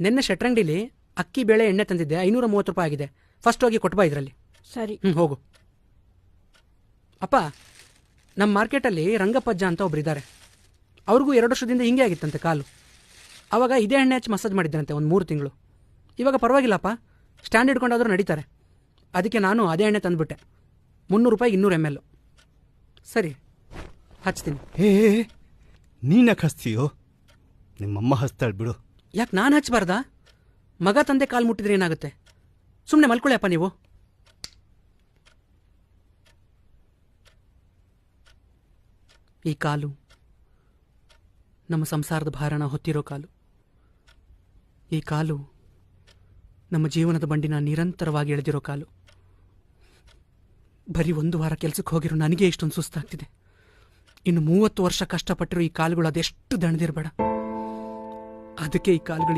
ನಿನ್ನೆ ಶೆಟ್ರಂಗಡಿಲಿ ಅಕ್ಕಿ ಬೇಳೆ ಎಣ್ಣೆ ತಂದಿದ್ದೆ. ಐನೂರ ಮೂವತ್ತು ರೂಪಾಯಿ ಆಗಿದೆ. ಫಸ್ಟ್ ಹೋಗಿ ಕೊಟ್ಬಾ ಇದರಲ್ಲಿ. ಸರಿ. ಹ್ಞೂ ಹೋಗು. ಅಪ್ಪ ನಮ್ಮ ಮಾರ್ಕೆಟಲ್ಲಿ ರಂಗಪಜ್ಜ ಅಂತ ಒಬ್ರು ಇದ್ದಾರೆ ಅವ್ರಿಗೂ ಎರಡು ವರ್ಷದಿಂದ ಹಿಂಗೆ ಆಗಿತ್ತಂತೆ ಕಾಲು. ಆವಾಗ ಇದೇ ಎಣ್ಣೆ ಹಚ್ಚಿ ಮಸಾಜ್ ಮಾಡಿದ್ರಂತೆ ಒಂದು ಮೂರು ತಿಂಗಳು. ಇವಾಗ ಪರವಾಗಿಲ್ಲಪ್ಪ ಸ್ಟ್ಯಾಂಡ್ ಹಿಡ್ಕೊಂಡಾದ್ರೂ ನಡೀತಾರೆ. ಅದಕ್ಕೆ ನಾನು ಅದೇ ಎಣ್ಣೆ ತಂದುಬಿಟ್ಟೆ. ಮುನ್ನೂರು ರೂಪಾಯಿ ಇನ್ನೂರು ಎಂ ಎಲ್. ಸರಿ ಹಚ್ತೀನಿ. ಹೇ ನೀನಕ್ಕೆ ಹಸ್ತೀಯೋ ನಿಮ್ಮಮ್ಮ ಹಚ್ತಾಳೆ ಬಿಡು. ಯಾಕೆ ನಾನು ಹಚ್ಚಬಾರ್ದಾ ಮಗ ತಂದೆ ಕಾಲು ಮುಟ್ಟಿದ್ರೆ ಏನಾಗುತ್ತೆ? ಸುಮ್ಮನೆ ಮಲ್ಕೊಳ್ಳಿ ಅಪ್ಪ ನೀವು. ಈ ಕಾಲು, ನಮ್ಮ ಸಂಸಾರದ ಭಾರಣ ಹೊತ್ತಿರೋ ಕಾಲು. ಈ ಕಾಲು, ನಮ್ಮ ಜೀವನದ ಬಂಡಿನ ನಿರಂತರವಾಗಿ ಎಳೆದಿರೋ ಕಾಲು. ಬರೀ ಒಂದು ವಾರ ಕೆಲಸಕ್ಕೆ ಹೋಗಿರೋ ನನಗೆ ಇಷ್ಟೊಂದು ಸುಸ್ತಾಗ್ತಿದೆ. ಇನ್ನು ಮೂವತ್ತು ವರ್ಷ ಕಷ್ಟಪಟ್ಟಿರೋ ಈ ಕಾಲುಗಳು ಅದೆಷ್ಟು ದಣದಿರಬೇಡ. ಅದಕ್ಕೆ ಈ ಕಾಲುಗಳು